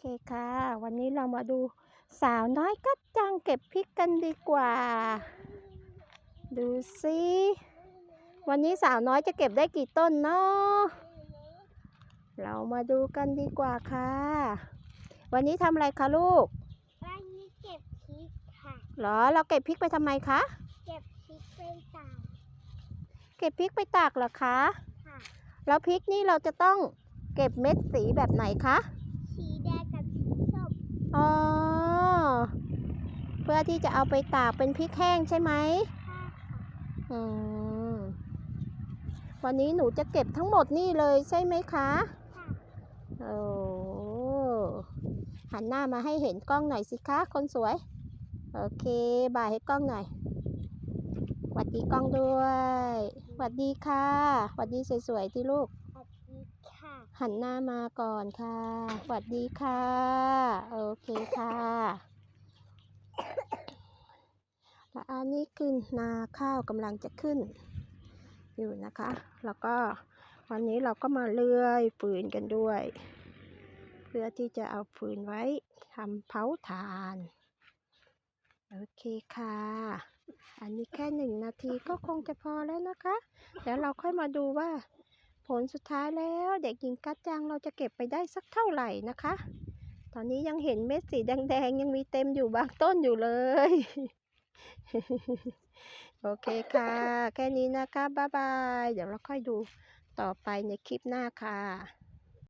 เคค่ะ วันนี้เรามาดูสาวน้อยกัดจังเก็บพริกกันดีกว่า ดูสิวันนี้สาวน้อยจะเก็บได้กี่ต้นเนาะเรามาดูกันดีกว่าค่ะ วันนี้ทำอะไรคะลูก วันนี้เก็บพริกค่ะเหรอ เราเก็บพริกไปทำไมคะ เก็บพริกไปตาก เก็บพริกไปตากเหรอคะ ค่ะ แล้วพริกนี่เราจะต้องเก็บเม็ดสีแบบไหนคะ สีแดงกับสีส้ม อ๋อ เพื่อที่จะเอาไปตากเป็นพริกแห้งใช่ไหมค่ะอืม วันนี้หนูจะเก็บทั้งหมดนี่เลยใช่ไหมคะค่ะโอ้หันหน้ามาให้เห็นกล้องหน่อยสิคะ คนสวย โอเคบ่ายให้กล้องหน่อยหวัดดีกล้องด้วยหวัดดีค่ะหวัดดีสวยๆที่ลูกสวัสดีค่ะ หันหน้ามาก่อนค่ะ สวัสดีค่ะ โอเคค่ะและอันนี้คือนาข้าวกำลังจะขึ้น อยู่นะคะ แล้วก็วันนี้เราก็มาเลื่อยฟืนกันด้วย เพื่อที่จะเอาฟืนไว้ทำเผาถ่าน โอเคค่ะ อันนี้แค่หนึ่งนาทีก็คงจะพอแล้วนะคะแล้วเราค่อยมาดูว่า ลสุดท้ายแล้วเด็กหญิงกัดจังเราจะเก็บไปได้สักเท่าไหร่นะคะ ตอนนี้ยังเห็นเม็ดสีแดงๆยังมีเต็มอยู่บางต้นอยู่เลย โอเคค่ะ แค่นี้นะคะ บ๊ายบาย เดี๋ยวเราค่อยดูต่อไปในคลิปหน้าค่ะ